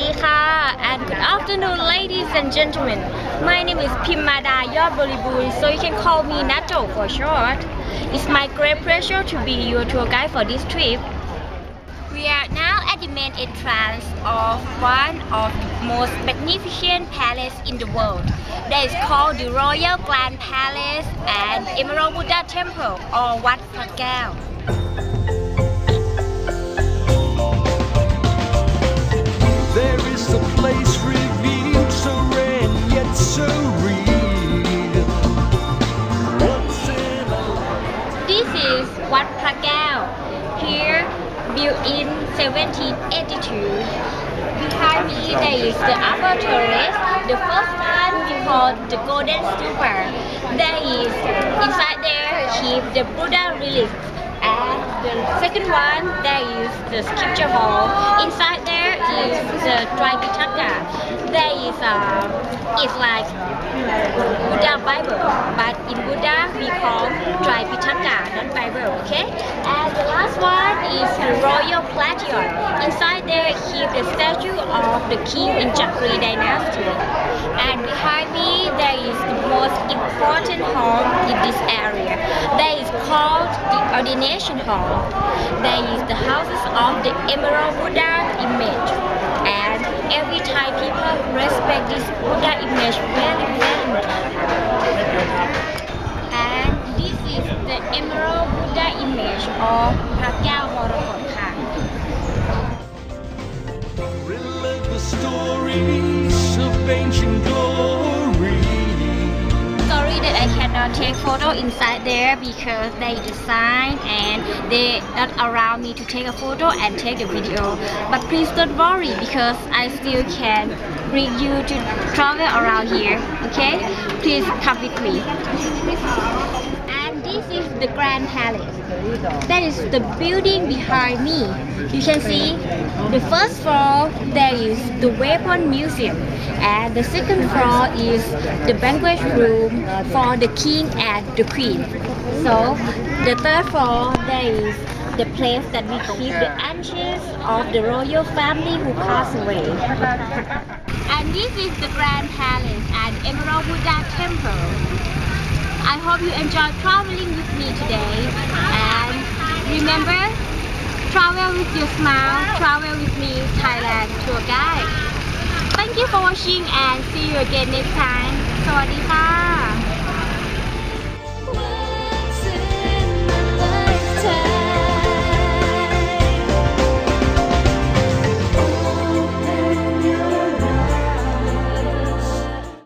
ดีค่ะ and good afternoon ladies and gentlemen my name is Pimada Yodbolibun so you can call me Nato for short it's my great pleasure to be your tour guide for this trip we are now at the main entrance of one of the most magnificent palace in the world that is called the Royal Grand Palace and Emerald Buddha Temple or Wat Phra Kaew is Wat Phra Kaew. Here, built in 1782. Behind me, there is the upper terrace. The first one we call the Golden Stupa. There is inside there keep the Buddha relics. Second one, there is the scripture hall. Inside there is the Tripitaka. There is uh, it's like Buddha Bible, but in Buddha we call Tripitaka, not Bible, okay? And the last one is the Royal Plateau. Inside there keep the statue of the king in Chakri dynasty. And behind me there is the most important hall in this area. That is called the ordination hall. That is the houses of the Emerald Buddha image. And every time people respect this Buddha image very, very much. And this is the Emerald Buddha image of Pragyao Horakotha. Remember stories of ancient glory. Take photo inside there because they design and they not allow me to take a photo and take the video. But please don't worry because I still can bring you to travel around here. Okay? Please come with me. This is the Grand Palace. That is the building behind me. You can see the first floor there is the weapon museum and the second floor is the banquet room for the king and the queen. So the third floor there is the place that we keep the ashes of the royal family who passed away. And this is the Grand Palace and Emerald Buddha Temple. I hope you enjoy traveling with me today. And remember, travel with your smile, travel with me, Thailand tour guide. Thank you for watching and see you again next time. สวัสดีค่ะ